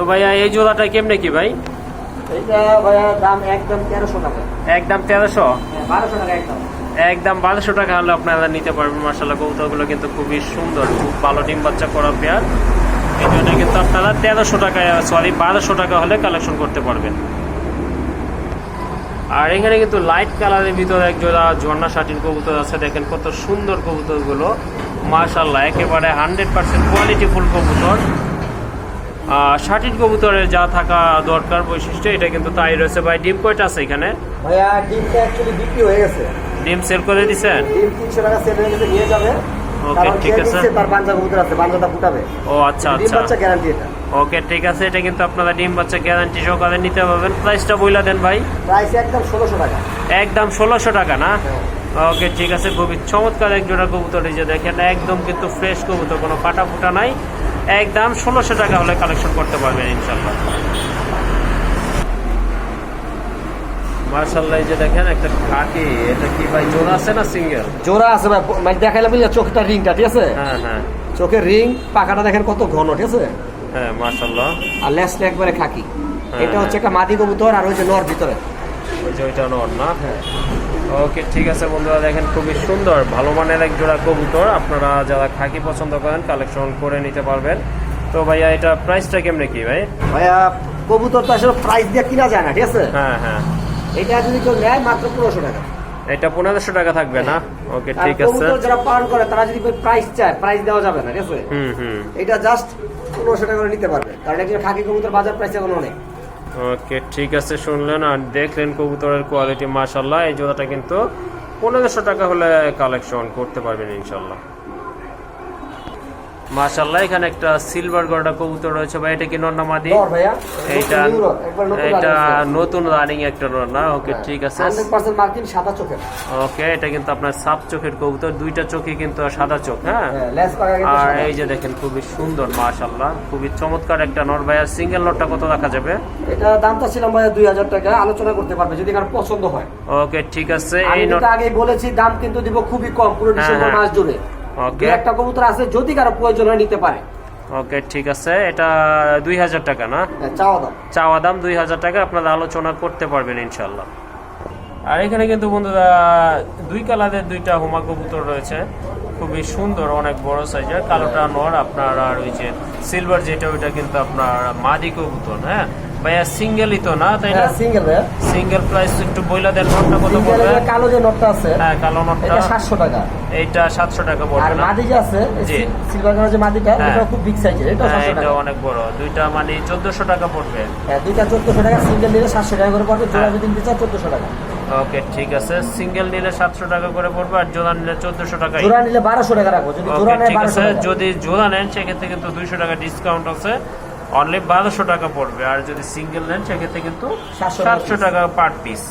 তো ভাইয়া এই জোড়াটা কেমনে কি ভাই? একদম তেরোশো একদম হ্যাঁ, বারোশো টাকা একদম। বারোশো টাকা হলে আপনারা নিতে পারবেন মার্শাল্লাহ কবুতরগুলো কিন্তু খুবই সুন্দর খুব ভালো ডিম বাচ্চা করা পেয়ার। এই জন্য কিন্তু আপনারা তেরোশো টাকা সরি বারোশো টাকা হলে কালেকশন করতে পারবেন। আর এখানে কিন্তু লাইট কালারের ভিতরে এক জোড়া ঝর্ণা শাটিন কবুতর আছে। দেখেন কত সুন্দর কবুতরগুলো। মার্শাল্লাহ একেবারে হান্ড্রেড পার্সেন্ট কোয়ালিটি ফুল কবুতর। শাটিন কবুতরের যা থাকা দরকার বৈশিষ্ট্য এটা কিন্তু তাই রয়েছে। ভাই ডিম কয়টা আছে এখানে? ভাইয়া ডিমটা অ্যাকচুয়ালি বিক্রি হয়ে গেছে। ডিম সেল করে দিছেন? ডিম তিনশো টাকা সেল হয়ে গেছে নিয়ে যাবে। ওকে, ঠিক আছে। তার কবুতর আছে ফুটাবে। ও আচ্ছা ডিম আচ্ছা। বাচ্চা গ্যারান্টি এটা। ওকে ঠিক আছে এটা কিন্তু আপনারা ডিম বাচ্চা গ্যারান্টি সহকারে নিতে পারবেন। প্রাইসটা বইলা দেন ভাই। প্রাইস একদম ষোলোশো টাকা। একদম ষোলোশো টাকা না? হ্যাঁ। ওকে ঠিক আছে খুবই চমৎকার এক জোড়া কবুতর এই যে দেখেন একদম কিন্তু ফ্রেশ কবুতর কোনো ফাটা ফুটা নাই। একদম ষোলোশো টাকা হলে কালেকশন করতে পারবেন ইনশাল্লাহ মার্শাল্লাহ যে দেখেন একটা খাকি এটা কি ভাই জোড়া আছে না সিঙ্গেল? জোড়া আছে ভাই মানে বুঝলে চোখটা রিংটা ঠিক আছে? হ্যাঁ হ্যাঁ। চোখের রিং পাখাটা দেখেন কত ঘন ঠিক আছে? হ্যাঁ মার্শাল্লাহ আর লেসটা একবারে খাকি হ্যাঁ, এটা হচ্ছে একটা মাদি কবুতর আর ওই যে নর ভিতরে। ওই যে ওইটা নর না? হ্যাঁ। ওকে ঠিক আছে বন্ধুরা দেখেন খুবই সুন্দর ভালো মানের এক জোড়া কবুতর। আপনারা যারা খাকি পছন্দ করেন কালেকশন করে নিতে পারবেন। তো ভাইয়া এটা প্রাইসটা কেমনে কি ভাই? ভাইয়া কবুতর তো আসলে প্রাইস দিয়ে কিনা যায় না ঠিক আছে? হ্যাঁ হ্যাঁ। এটা যদি কেউ নেয় মাত্র পনেরোশো টাকা। এটা পনেরোশো টাকা থাকবে না? ওকে ঠিক আছে। কবুতর যারা পালন করে তারা যদি প্রাইস চায় প্রাইস দেওয়া যাবে না ঠিক আছে? হুম হুম। এটা জাস্ট পনেরোশো টাকা করে নিতে পারবে। কারণ একজন খাকি কবুতর বাজার প্রাইস এখন অনেক ওকে, ঠিক আছে, শুনলেন আর দেখলেন কবুতরের কোয়ালিটি মাসাল্লাহ এই জোড়াটা কিন্তু পনেরোশো টাকা হলে কালেকশন করতে পারবেন ইনশাল্লাহ মাশাল্লাহ এখানে একটা সিলভার গড়া কবুতর রয়েছে ভাই এটা কি নন্না মাদি? নতুন এটা নতুন রানিং একটা নর না? ওকে হ্যাঁ। ঠিক আছে। 100% মার্কিন সাদা চোখের। ওকে এটা কিন্তু আপনার সাপ চোখের কবুতর দুইটা চোখে কিন্তু সাদা চোখ হ্যাঁ? হ্যাঁ, আর এই যে দেখেন খুবই সুন্দর মাশাল্লাহ খুবই চমৎকার একটা নর ভাই আর সিঙ্গেল নটটা কত রাখা যাবে? এটা দামটা ছিলাম ভাইয়া দুই হাজার টাকা আলোচনা করতে পারবে যদি কারও পছন্দ হয়। ওকে ঠিক আছে এই নট আগে বলেছি দাম কিন্তু দিব খুবই কম পুরো ডিসেম্বর হ্যাঁ। মাস জুড়ে। ওকে একটা কবুতর আছে যদি কারও প্রয়োজন হয় নিতে পারে। ওকে ঠিক আছে। এটা দুই হাজার টাকা না? হ্যাঁ, চাওয়া দাম। চাওয়া দাম দুই হাজার টাকা আপনারা আলোচনা করতে পারবেন ইনশাল্লাহ আর এখানে কিন্তু বন্ধুরা দুই কালারের দুইটা হোমা কবুতর রয়েছে। খুবই সুন্দর অনেক বড় সাইজের কালোটা নর আপনার আর ওই যে সিলভার যেটা ওইটা কিন্তু আপনার মাদি কবুতর হ্যাঁ? ভাইয়া সিঙ্গেলই তো না তাই না? হ্যাঁ সিঙ্গেল ভাইয়া। সিঙ্গেল প্রাইস একটু বইলা দেন নটটা কত পড়বে? কালো যে নটটা আছে হ্যাঁ কালো নটটা। এটা সাতশো টাকা। এইটা সাতশো টাকা পড়বে না? মাদি যে আছে জি। সিলভার কালার যে মাদিটা হ্যাঁ। এটা খুব বিগ সাইজের এটা হ্যাঁ সাতশো এটা অনেক বড়। দুইটা মানে চোদ্দশো টাকা পড়বে। হ্যাঁ দুইটা চোদ্দশো টাকা সিঙ্গেল নিলে সাতশো টাকা করে পড়বে জোড়া হ্যাঁ। যদি নিতে চাও চোদ্দশো টাকা। ওকে ঠিক আছে। সিঙ্গেল নিলে সাতশো টাকা করে পড়বে আর জোড়া নিলে চোদ্দশো টাকা। জোড়া নিলে বারোশো টাকা রাখব যদি জোড়া ওকে নেয় ঠিক বারোশো আছে টাকা। যদি জোড়া নেন সেক্ষেত্রে কিন্তু দুইশো টাকা ডিসকাউন্ট আছে। অনলি বারোশো টাকা পড়বে আর যদি সিঙ্গেল নেন সেক্ষেত্রে কিন্তু সাতশো টাকা পার পিস